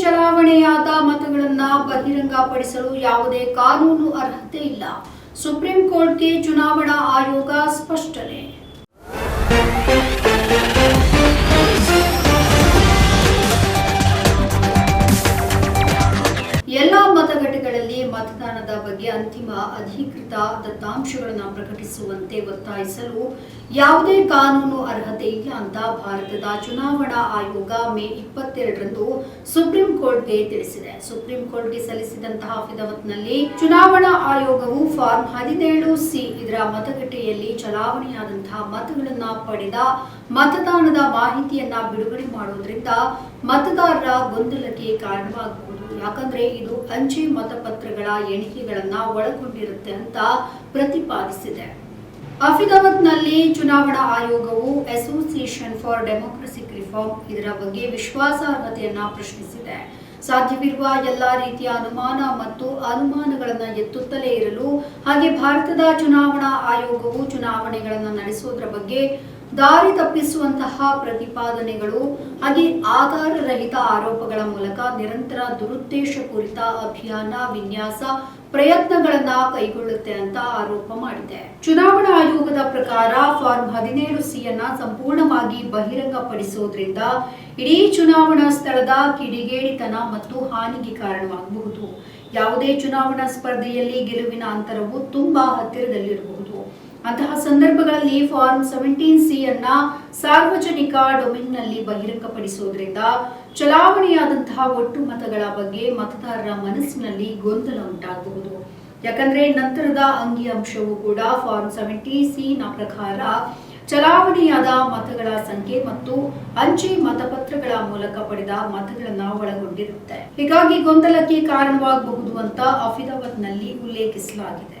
ಚಲಾವಣೆಯಾದ ಮತಗಳನ್ನ ಬಹಿರಂಗಪಡಿಸಲು ಯಾವುದೇ ಕಾನೂನು ಅರ್ಹತೆ ಇಲ್ಲ. ಸುಪ್ರೀಂ ಕೋರ್ಟ್ಗೆ ಚುನಾವಣಾ ಆಯೋಗ ಸ್ಪಷ್ಟನೆ. ಮತದಾನದ ಬಗ್ಗೆ ಅಂತಿಮ ಅಧಿಕೃತ ದತ್ತಾಂಶಗಳನ್ನು ಪ್ರಕಟಿಸುವಂತೆ ಒತ್ತಾಯಿಸಲು ಯಾವುದೇ ಕಾನೂನು ಅರ್ಹತೆ ಇಲ್ಲ ಅಂತ ಭಾರತದ ಚುನಾವಣಾ ಆಯೋಗ ಮೇ ಇಪ್ಪತ್ತೆರಡರಂದು ಸುಪ್ರೀಂ ಕೋರ್ಟ್ಗೆ ತಿಳಿಸಿದೆ. ಸುಪ್ರೀಂ ಕೋರ್ಟ್ಗೆ ಸಲ್ಲಿಸಿದಂತಹ ಅಫಿಡವಿಟ್ನಲ್ಲಿ ಚುನಾವಣಾ ಆಯೋಗವು ಫಾರ್ಮ್ ಹದಿನೇಳು ಸಿ ಇದರ ಮತಗಟ್ಟೆಯಲ್ಲಿ ಚಲಾವಣೆಯಾದಂತಹ ಮತಗಳನ್ನ ಪಡೆದ ಮತದಾನದ ಮಾಹಿತಿಯನ್ನ ಬಿಡುಗಡೆ ಮಾಡುವುದರಿಂದ ಮತದಾರರ ಗೊಂದಲಕ್ಕೆ ಕಾರಣವಾಗಬಹುದು. ಯಾಕಂದ್ರೆ ಇದು ಅಂಚೆ ಮತಪತ್ರಗಳ ಎಣಿಕೆಗಳನ್ನ ಒಳಗೊಂಡಿರುತ್ತೆ ಅಂತ ಪ್ರತಿಪಾದಿಸಿದೆ. ಅಫಿಡವಿಟ್ನಲ್ಲಿ ಚುನಾವಣಾ ಆಯೋಗವು ಅಸೋಸಿಯೇಷನ್ ಫಾರ್ ಡೆಮೋಕ್ರಸಿಕ್ ರಿಫಾರ್ಮ್ ಇದರ ಬಗ್ಗೆ ವಿಶ್ವಾಸಾರ್ಹತೆಯನ್ನ ಪ್ರಶ್ನಿಸಿದೆ. ಸಾಧ್ಯವಿರುವ ಎಲ್ಲಾ ರೀತಿಯ ಅನುಮಾನ ಮತ್ತು ಅನುಮಾನಗಳನ್ನು ಎತ್ತುತ್ತಲೇ ಇರಲು ಹಾಗೆ ಭಾರತದ ಚುನಾವಣಾ ಆಯೋಗವು ಚುನಾವಣೆಗಳನ್ನು ನಡೆಸುವುದರ ಬಗ್ಗೆ ದಾರಿ ತಪ್ಪಿಸುವಂತಹ ಪ್ರತಿಪಾದನೆಗಳು, ಹಾಗೆ ಆಧಾರರಹಿತ ಆರೋಪಗಳ ಮೂಲಕ ನಿರಂತರ ದುರುದ್ದೇಶಪೂರಿತ ಅಭಿಯಾನ, ವಿನ್ಯಾಸ, ಪ್ರಯತ್ನಗಳನ್ನ ಕೈಗೊಳ್ಳುತ್ತೆ ಅಂತ ಆರೋಪ ಮಾಡಿದೆ. ಚುನಾವಣಾ ಆಯೋಗದ ಪ್ರಕಾರ ಫಾರ್ಮ್ ಹದಿನೇಳು ಸಿಯನ್ನ ಸಂಪೂರ್ಣವಾಗಿ ಬಹಿರಂಗಪಡಿಸೋದ್ರಿಂದ ಇಡೀ ಚುನಾವಣಾ ಸ್ಥಳದ ಕಿಡಿಗೇಡಿತನ ಮತ್ತು ಹಾನಿಗೆ ಕಾರಣವಾಗಬಹುದು. ಯಾವುದೇ ಚುನಾವಣಾ ಸ್ಪರ್ಧೆಯಲ್ಲಿ ಗೆಲುವಿನ ಅಂತರವು ತುಂಬಾ ಹತ್ತಿರದಲ್ಲಿರಬಹುದು. ಅಂತಹ ಸಂದರ್ಭಗಳಲ್ಲಿ ಫಾರ್ಮ್ ಸೆವೆಂಟೀನ್ ಸಿ ಅನ್ನ ಸಾರ್ವಜನಿಕ ಡೊಮೇನ್ನಲ್ಲಿ ಬಹಿರಂಗಪಡಿಸುವುದರಿಂದ ಚಲಾವಣೆಯಾದಂತಹ ಒಟ್ಟು ಮತಗಳ ಬಗ್ಗೆ ಮತದಾರರ ಮನಸ್ಸಿನಲ್ಲಿ ಗೊಂದಲ ಉಂಟಾಗಬಹುದು. ಯಾಕಂದ್ರೆ ನಂತರದ ಅಂಗಿ ಅಂಶವು ಕೂಡ ಫಾರ್ಮ್ ಸೆವೆಂಟಿ ಸಿ ನ ಪ್ರಕಾರ ಚಲಾವಣೆಯಾದ ಮತಗಳ ಸಂಖ್ಯೆ ಮತ್ತು ಅಂಚೆ ಮತಪತ್ರಗಳ ಮೂಲಕ ಪಡೆದ ಮತಗಳನ್ನ ಒಳಗೊಂಡಿರುತ್ತೆ. ಹೀಗಾಗಿ ಗೊಂದಲಕ್ಕೆ ಕಾರಣವಾಗಬಹುದು ಅಂತ ಅಫಿಡವಿಟ್ನಲ್ಲಿ ಉಲ್ಲೇಖಿಸಲಾಗಿದೆ.